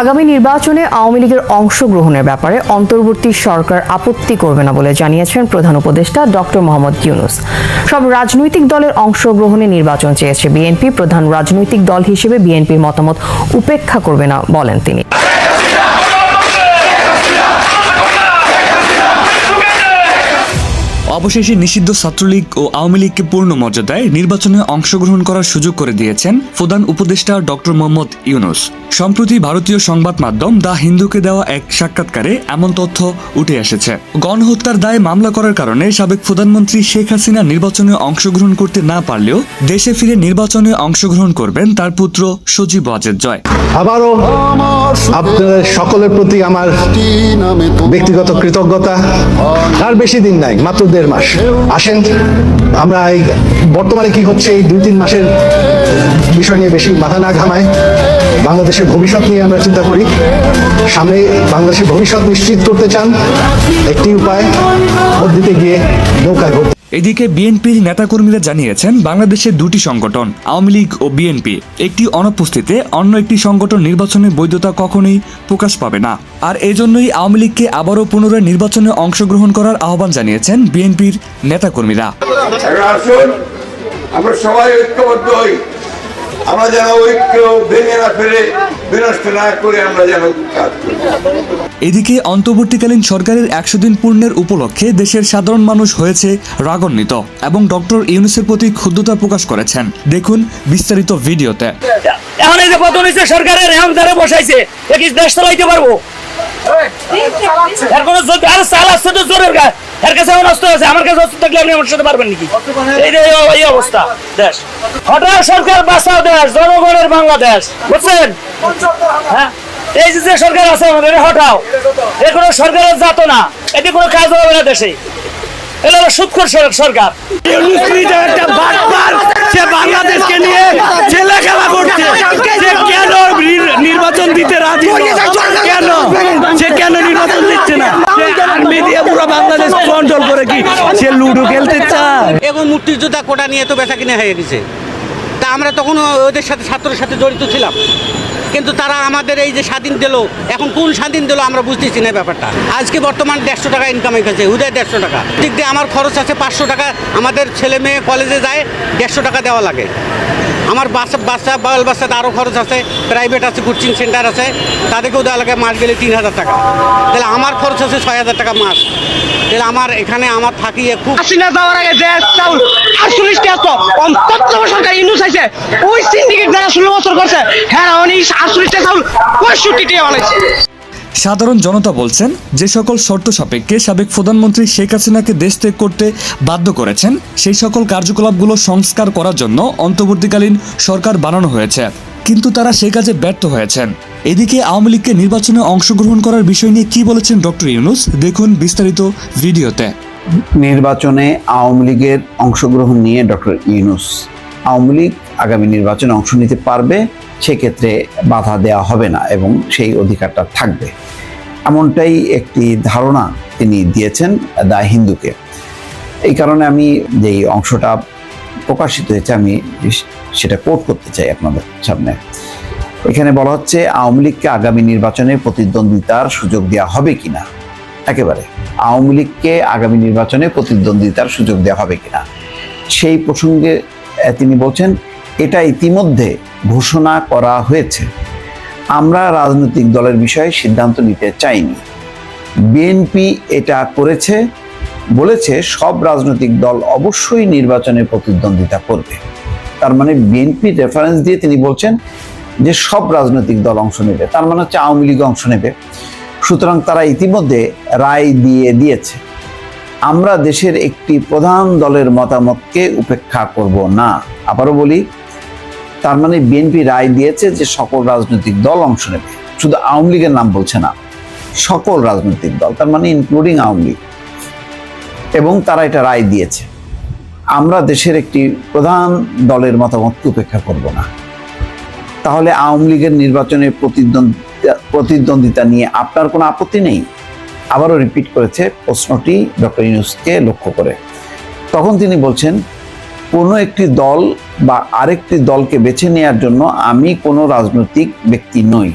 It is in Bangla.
আগামী নির্বাচনে আওয়ামী লীগের অংশগ্রহণের ব্যাপারে অন্তর্বর্তী সরকার আপত্তি করবে না বলে জানিয়েছেন প্রধান উপদেষ্টা ডক্টর মোহাম্মদ ইউনুস। সব রাজনৈতিক দলের অংশগ্রহণে নির্বাচন চেয়েছে বিএনপি। প্রধান রাজনৈতিক দল হিসেবে বিএনপির মতামত উপেক্ষা করবে না বলেন তিনি। অবশেষে নিষিদ্ধ ছাত্রলীগ ও আওয়ামী লীগকে পূর্ণ মর্যাদায় নির্বাচনে অংশগ্রহণ করার সুযোগ করে দিয়েছেন প্রধান উপদেষ্টা ডক্টর মোহাম্মদ ইউনুস। সম্প্রতি ভারতীয় সংবাদ মাধ্যম দ্য হিন্দুকে দেওয়া এক সাক্ষাৎকারে এমন তথ্য উঠে এসেছে। গণহত্যার দায়ে মামলা করার কারণে সাবেক প্রধানমন্ত্রী শেখ হাসিনা নির্বাচনে অংশগ্রহণ করতে না পারলেও দেশে ফিরে নির্বাচনে অংশগ্রহণ করবেন তার পুত্র সজীব ওয়াজেদ জয়। আবারও আপনাদের সকলের প্রতি আমার ব্যক্তিগত কৃতজ্ঞতা। আর বেশি দিন নাই, মাত্র দেড় মাস। আসেন, আমরা এই বর্তমানে কি হচ্ছে এই দুই তিন মাসের বিষয় নিয়ে বেশি মাথা না ঘামায়। বাংলাদেশের ভবিষ্যৎ নিয়ে আমরা চিন্তা করি। সামনে বাংলাদেশের ভবিষ্যৎ নিশ্চিত করতে চান, একটি উপায় ভোট দিতে গিয়ে নৌকায় ভোট এদিকে বিএনপির নেতাকর্মীরা জানিয়েছেন, বাংলাদেশে দুটি সংগঠন, আওয়ামী লীগ ও বিএনপি, একটি অনুপস্থিতিতে অন্য একটি সংগঠন নির্বাচনের বৈধতা কখনোই প্রকাশ পাবে না। আর এজন্যই আওয়ামী লীগকে আবারও পুনরায় নির্বাচনে অংশগ্রহণ করার আহ্বান জানিয়েছেন বিএনপির নেতাকর্মীরা। আমরা সবাই ঐক্যবদ্ধ হই। আমরা যেন ঐক্য ভেঙে না ফেলে বিনষ্ট না করে আমরা যেন কাজ করি। এদিকে অন্তর্বর্তীকালীন সরকারের একশো দিন পূর্ণের উপলক্ষে দেশের সাধারণ মানুষ হয়েছে রাগান্বিত এবং ডক্টর ইউনুসের প্রতি ক্ষুব্ধতা প্রকাশ করেছেন। দেখুন বিস্তারিত ভিডিওতে। এখন এই যে পতন হয়েছে সরকারের এখন তারা বসাইছে এ কি দেশ চালাইতে পারব? এর কোনো আরে চাল আসছে তো জোরের গা এর কাছে এখন অস্ত্র আছে আমার কাছে অস্ত্র থাকলে আপনি আমার সাথে পারবেন নাকি? এই অবস্থা দেশ। হঠাৎ সরকার বাঁচাও দেশ জনগণের বাংলাদেশ বুঝছেন? হ্যাঁ? এই যে যে সরকার আছে আমাদের হটাও। এ কোনো সরকারের জাত না এতে কোনো কাজ হবে না দেশে। এটা হলো সুৎখোর সরকার। একটা বাটপার সে বাংলাদেশকে নিয়ে ছেলে খেলা করছে সে কেন নির- নির্বাচন দিতে রাজি নয়? কেন সে কেন নির্বাচন দিচ্ছে না সে আর্মি দিয়ে পুরো বাংলাদেশ কন্ট্রোল করে কি সে লুডো খেলতে চায়। এবং মুক্তিযোদ্ধা কোটা নিয়ে তো বেচা কিনে হয়ে গেছে। তা আমরা তখন ওদের সাথে ছাত্রের সাথে জড়িত ছিলাম। কিন্তু তারা আমাদের এই যে স্বাধীন দিল এখন কোন স্বাধীন দিল আমরা বুঝতেছি না ব্যাপারটা। আজকে বর্তমান দেড়শো টাকা ইনকাম হয়েছে উদয় দেড়শো টাকা। ঠিক দিয়ে আমার খরচ আছে পাঁচশো টাকা আমাদের ছেলে মেয়ে কলেজে যায় দেড়শো টাকা দেওয়া লাগে। আমার বাচ্চা বাচ্চা বাল বাচ্চাতে আরও খরচ আছে প্রাইভেট আছে কোচিং সেন্টার আছে, তাদেরকেও দেওয়া লাগে মাস গেলে তিন হাজার টাকা। তাহলে আমার খরচ আছে ছয় হাজার টাকা মাস। তাহলে আমার এখানে আমার থাকিয়ে খুব যাওয়ার আগে যে চাউল কম সরকার ওই সিন্ডিকেট যারা ষোলো বছর করছে হ্যাঁ উনি আটচল্লিশ চাউল পঁয়ষট্টি সাধারণ জনতা বলছেন যে সকল শর্ত সাপেক্ষে সাবেক প্রধানমন্ত্রী শেখ হাসিনাকে দেশ ত্যাগ করতে বাধ্য করেছেন। সেই সকল কার্যকলাপগুলো সংস্কার করার জন্য অন্তর্বর্তীকালীন সরকার বানানো হয়েছে। কিন্তু তারা সে কাজে ব্যর্থ হয়েছেন। এদিকে আওয়ামী লীগকে নির্বাচনে অংশগ্রহণ করার বিষয় নিয়ে কি বলেছেন ডক্টর ইউনুস? দেখুন বিস্তারিত ভিডিওতে। নির্বাচনে আওয়ামী লীগের অংশগ্রহণ নিয়ে ডক্টর ইউনুস আওয়ামী লীগ আগামী নির্বাচনে অংশ নিতে পারবে, সেক্ষেত্রে বাধা দেওয়া হবে না এবং সেই অধিকারটা থাকবে। এমনটাই একটি ধারণা তিনি দিয়েছেন দা হিন্দুকে। এই কারণে আমি যেই অংশটা প্রকাশিত হয়েছে, আমি সেটা কোট করতে চাই আপনাদের সামনে। এখানে বলা হচ্ছে, আওয়ামী লীগকে আগামী নির্বাচনে প্রতিদ্বন্দ্বিতার সুযোগ দেওয়া হবে কিনা? একেবারে। আওয়ামী লীগকে আগামী নির্বাচনে প্রতিদ্বন্দ্বিতার সুযোগ দেওয়া হবে কিনা? সেই প্রসঙ্গে তিনি বলছেন, এটা ইতিমধ্যে ঘোষণা করা হয়েছে। আমরা রাজনৈতিক দলের বিষয়ে সিদ্ধান্ত নিতে চাইনি। বিএনপি এটা করেছে, বলেছে সব রাজনৈতিক দল অবশ্যই নির্বাচনে প্রতিদ্বন্দ্বিতা করবে। তার মানে বিএনপি রেফারেন্স দিয়ে তিনি বলছেন যে সব রাজনৈতিক দল অংশ নেবে। তার মানে হচ্ছে আওয়ামী লীগ অংশ নেবে। সুতরাং তারা ইতিমধ্যে রায় দিয়ে দিয়েছে। আমরা দেশের একটি প্রধান দলের মতামতকে উপেক্ষা করব না। আবারও বলি, তার মানে বিএনপি রায় দিয়েছে যে সকল রাজনৈতিক দল অংশ নেবে। শুধু আওয়ামী লীগের নাম বলছে না, সকল রাজনৈতিক দল, তার মানে ইনক্লুডিং আওয়ামী লীগ। এবং তারা এটা রায় দিয়েছে। আমরা দেশের একটি প্রধান দলের মতামতকে উপেক্ষা করব না। তাহলে আওয়ামী লীগের নির্বাচনে প্রতিদ্বন্দ্বিতা প্রতিদ্বন্দ্বিতা নিয়ে আপনার কোনো আপত্তি নেই? আবারও রিপিট করেছে প্রশ্নটি ডক্টর ইউনুসকে লক্ষ্য করে। তখন তিনি বলছেন, কোনো একটি দল বা আরেকটি দলকে বেছে নেওয়ার জন্য আমি কোনো রাজনৈতিক ব্যক্তি নই।